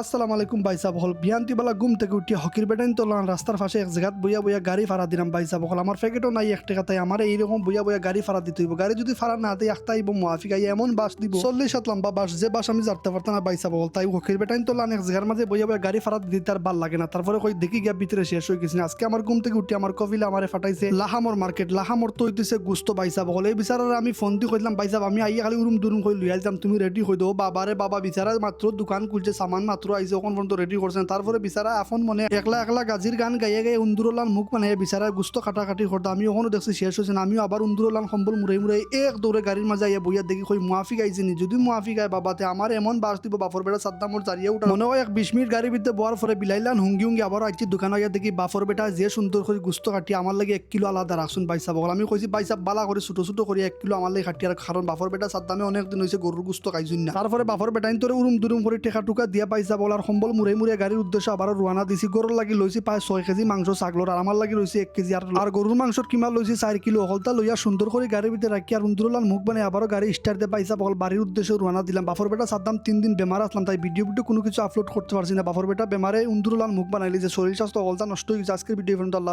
আসসালামু আলাইকুম বাইসা বহল বিয়ান্তিবেলা ঘুম থেকে উঠিয়ে হকির বেটাইন তোলান রাস্তার পাশে এক জায়গাত বইয়া বইয়া গাড়ি ভাড়া দিলাম বাইসা বহল আমার প্যাকেটও নাই এক টাকা, তাই আমার এইরকম বইয়া বইয়া গাড়ি ভাড়া দিতে হইব। গাড়ি যদি ভাড়া না দেয় একটা আইব মুআফিক আই এমন বাস দিব। চল্লিশ হাত লম্বা বাস, যে বাস আমি জানতে পারতাম না বাইসা বহল তাই হকির বেটাইন তোলান এক জায়গার মাঝে বইয়া বইয়া গাড়ি ভাড়া দিতে তার ভালো লাগে না। তারপরে কই, দেখি গিয়া ভিতরে শেষ হয়ে গেছে আজকে আমার ঘুম থেকে উঠে, আমার কবিলা আমারে ফাটাইছে, লাহামর মার্কেট, লাহামর তো হইতেছে গুস্ত বাইসা বহল এই বিচারার আমি ফোন দিয়ে কইলাম বাইসা আমি আইয়া খালি উরুম দুরুম কই লইয়া যাম, তুমি রেডি হই দাও। বাবারে বাবা বিচারা মাত্র দোকান খুলছে, সামান মাত্র আইছে ওখান পর্যন্ত রেডি করছেন তারপরে বিচারা এখন মনে একলা একলা গাজির গান গাইয়ে গাইয়ে উন্দুরলান মুখ মানে বিচারা গুস্ত কাটাকাটি করতে আমি ওখানে দেখছি, শেষ হয়েছে আমিও আবার উন্দুরলান সম্বল মুড়াই মুড়াই এক দৌড়ে গাড়ির মাঝে আইয়া বইয়া দেখি কই গাইছে নি? যদি মুআফি গায় বাবাতে আমার এমন বাস দিব বাফর বেটা সাদ্দামর জারিয়ে উঠা। মনে হয় এক বিশ মিনিট গাড়ির ভিতরে বয়ার পরে বিলাইলান হুঙ্গি হুঙ্গি আবার আইছি দোকান আইয়া দেখি বাফর বেটা যে সুন্দর করে গুস্ত কাটি আমার লাগে এক কিলো আলাদা রাখছুন বাইসা বগল। আমি কইছি বাইসা বালা করে ছোট ছোট করে এক কিলো আমার লাগে কাটি আর কারণ বাফর বেটা সাদ্দামে অনেক দিন হয়েছে গরুর গুস্ত খাইছুন না। তারপরে বাফর বেটাইন তোরে উরুম দুরুম করে টেকা টুকা দিয়া পাইসা বলার সম্বল মুড়ে মুড়ে গাড়ির উদ্দেশ্যে আবার রোয়ানা দিছি। গরুর লাগি লইছি প্রায় ছয় কেজি মাংস ছাগলর আর আমার লাগি রয়েছে এক কেজি আর আর গরুর মাংসর কিমা লইছি চার কিলো অকলতা লইয়া সুন্দর করে গাড়ির ভিতরে রাখি আর উন্দুরলাল মুখ বানিয়ে আবারও গাড়ি স্টার্ট দিয়ে পাইসা বল বাড়ির উদ্দেশ্যে রোয়ানা দিলাম। বাফর বেটা সাদ্দাম তিন দিন বেমার আসলাম তাই ভিডিও ভিডিও কোনো কিছু আপলোড করতে পারছি না। বাফর বেটা বেমারে উন্দুরলাল মুখ বানাইলি যে শরীর স্বাস্থ্য অকলতা নষ্ট হয়ে গেছে। আজকের ভিডিও ফোন আল্লাহ